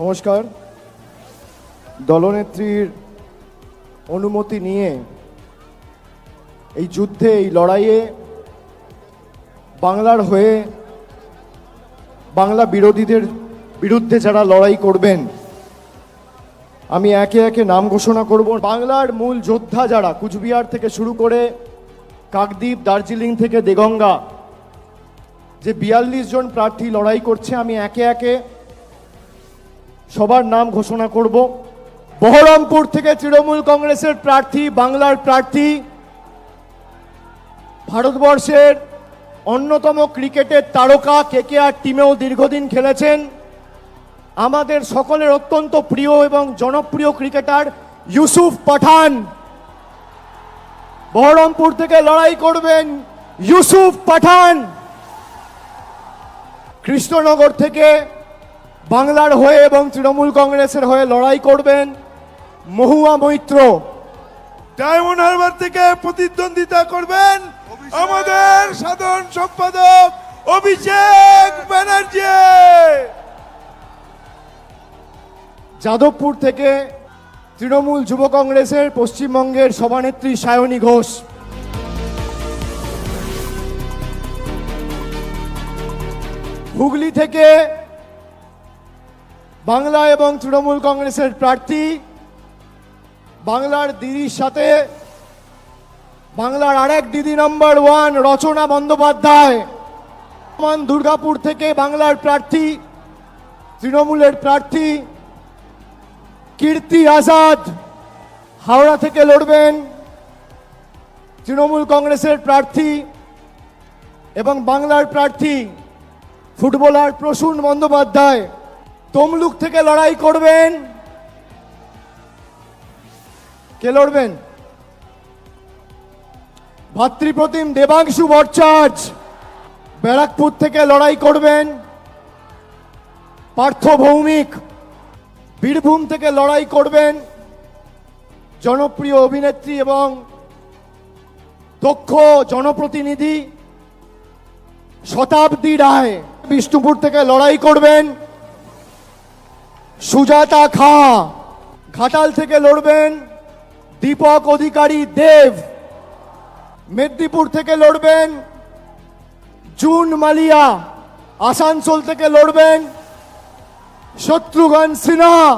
নমস্কার। দলনেত্রীর অনুমতি নিয়ে এই যুদ্ধে, এই লড়াইয়ে বাংলার হয়ে বাংলা বিরোধীদের বিরুদ্ধে যারা লড়াই করবেন, আমি একে একে নাম ঘোষণা করব। বাংলার মূল যোদ্ধা যারা, কুচবিহার থেকে শুরু করে কাকদ্বীপ, দার্জিলিং থেকে দেগঙ্গা, যে বিয়াল্লিশ জন প্রার্থী লড়াই করছে, আমি একে একে সবার নাম ঘোষণা করব। বহরমপুর থেকে তৃণমূল কংগ্রেসের প্রার্থী, বাংলার প্রার্থী, ভারতবর্ষের অন্যতম ক্রিকেটের তারকা কেকেআর টিমেও দীর্ঘদিন খেলেছেন। আমাদের সকলের অত্যন্ত প্রিয় এবং জনপ্রিয় ক্রিকেটার ইউসুফ পাঠান। বহরমপুর থেকে লড়াই করবেন ইউসুফ পাঠান। কৃষ্ণনগর থেকে বাংলার হয়ে এবং তৃণমূল কংগ্রেসের হয়ে লড়াই করবেন মহুয়া মৈত্র। ডায়মন্ড হারবার থেকে প্রতিদ্বন্দ্বিতা করবেন আমাদের সাধারণ সম্পাদক অভিষেক ব্যানার্জি। যাদবপুর থেকে তৃণমূল যুব কংগ্রেসের পশ্চিমবঙ্গের সভানেত্রী সায়নী ঘোষ। হুগলি থেকে বাংলা এবং তৃণমূল কংগ্রেসের প্রার্থী, বাংলার দিদির সাথে বাংলার আরেক দিদি নম্বর ওয়ান রচনা বন্দ্যোপাধ্যায়। দুর্গাপুর থেকে বাংলার প্রার্থী, তৃণমূলের প্রার্থী কীর্তি আজাদ। হাওড়া থেকে লড়বেন তৃণমূল কংগ্রেসের প্রার্থী এবং বাংলার প্রার্থী ফুটবলার প্রসূন বন্দ্যোপাধ্যায়। তমলুক থেকে লড়াই করবেন। কে লড়বেন? ভাতৃপ্রতিম দেবাংশু ভট্টাচার্য ব্যারাকপুর থেকে লড়াই করবেন। পার্থ ভৌমিক বীরভূম থেকে লড়াই করবেন। জনপ্রিয় অভিনেত্রী এবং দক্ষ জনপ্রতিনিধি শতাব্দী রায় বিষ্ণুপুর থেকে লড়াই করবেন। সুজাতা খা, ঘাটাল থেকে লড়বেন দীপক অধিকারী দেব। মেদিনীপুর থেকে লড়বেন জুন মালিয়া, আসানসোল থেকে লড়বেন শত্রুঘ্ন সিনহা।